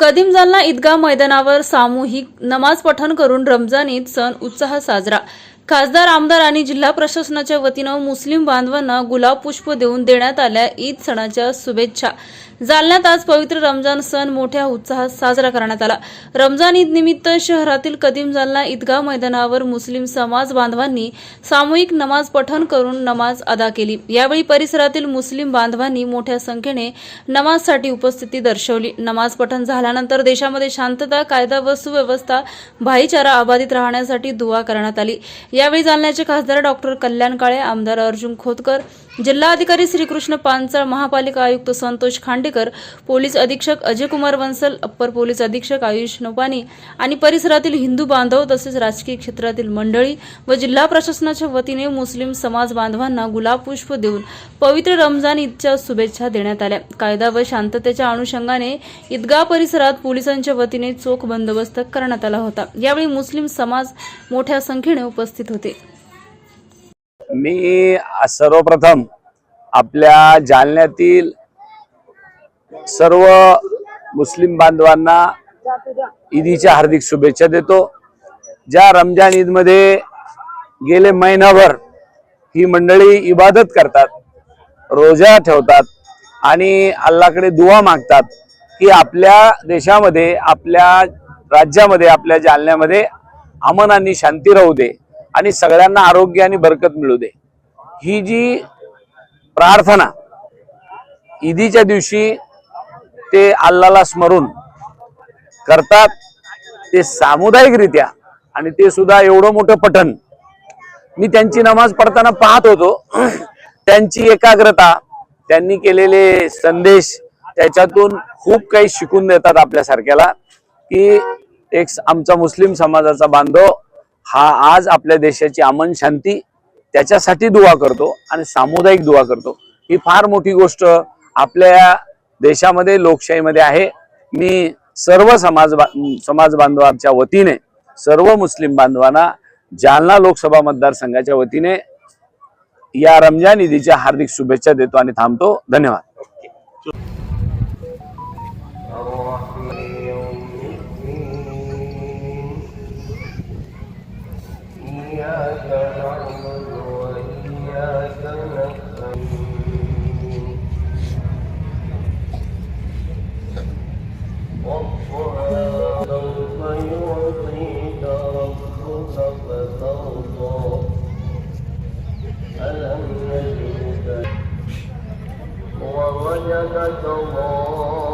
कदीम जालना ईदगाह मैदानावर सामूहिक नमाज पठण करून रमजान ईद सण उत्साह साजरा. खासदार आमदार आणि जिल्हा प्रशासनाच्या वतीनं मुस्लिम बांधवांना गुलाब पुष्प देऊन देण्यात आल्या ईद सणाच्या शुभेच्छा. जालन्यात आज पवित्र रमजान सण मोठ्या उत्साहात साजरा करण्यात आला. रमजान ईद निमित्त शहरातील कदीम जालना ईदगाव मैदानावर मुस्लिम समाज बांधवांनी सामूहिक नमाज पठण करून नमाज अदा केली. यावेळी परिसरातील मुस्लिम बांधवांनी मोठ्या संख्येने नमाजसाठी उपस्थिती दर्शवली. नमाज पठण झाल्यानंतर देशामध्ये शांतता कायदा व सुव्यवस्था भाईचारा अबाधित राहण्यासाठी दुवा करण्यात आली. यावेळी जालन्याचे खासदार डॉक्टर कल्याण काळे आमदार अर्जुन खोतकर जिल्हाधिकारी श्रीकृष्ण पांचाळ महापालिका आयुक्त संतोष खांडेकर पोलीस अधीक्षक अजयकुमार वंसल अप्पर पोलीस अधीक्षक आयुष नोपानी आणि परिसरातील हिंदू बांधव तसेच राजकीय क्षेत्रातील मंडळी व जिल्हा प्रशासनाच्या वतीने मुस्लिम समाज बांधवांना गुलाब पुष्प देऊन पवित्र रमजान ईदच्या शुभेच्छा देण्यात आल्या. कायदा व शांततेच्या अनुषंगाने ईदगाह परिसरात पोलिसांच्या वतीने चोख बंदोबस्त करण्यात आला होता. यावेळी मुस्लिम समाज मोठ्या संख्येने उपस्थित होते. मी सर्वप्रथम आपल्या जालन्यातील सर्व मुस्लिम बांधवांना ईदीच्या हार्दिक शुभेच्छा देतो. ज्या रमजान ईदमध्ये गेले महिनाभर ही मंडळी इबादत करतात रोजा ठेवतात आणि अल्लाकडे दुवा मागतात की आपल्या देशामध्ये आपल्या राज्यामध्ये आपल्या जालन्यामध्ये अमन आणि शांती राहू दे. आणि सगळ्यांना आरोग्य आणि बरकत मिळू दे. ही जी प्रार्थना ईदीच्या दिवशी ते अल्लाला स्मरून करतात ते सामुदायिकरित्या आणि ते सुद्धा एवढं मोठं पठण. मी त्यांची नमाज पडताना पाहत होतो. त्यांची एकाग्रता त्यांनी केलेले संदेश त्याच्यातून खूप काही शिकून देतात आपल्यासारख्याला की एक आमचा मुस्लिम समाजाचा बांधव हा आज आपल्या देशाची अमन शांती त्याच्यासाठी दुवा करतो आणि सामुदायिक दुवा करतो. ही फार मोठी गोष्ट आपल्या देशामध्ये लोकशाहीमध्ये आहे. मी सर्व समाज बा- समाज बांधवांच्या वतीने सर्व मुस्लिम बांधवांना जालना लोकसभा मतदारसंघाच्या वतीने या रमजान ईदीच्या हार्दिक शुभेच्छा देतो आणि थांबतो. धन्यवाद. إياك نعبد وإياك نستعين. والصلاة سوف يعطيك ربك فترضى. ألم يجدك ووجدك ضالا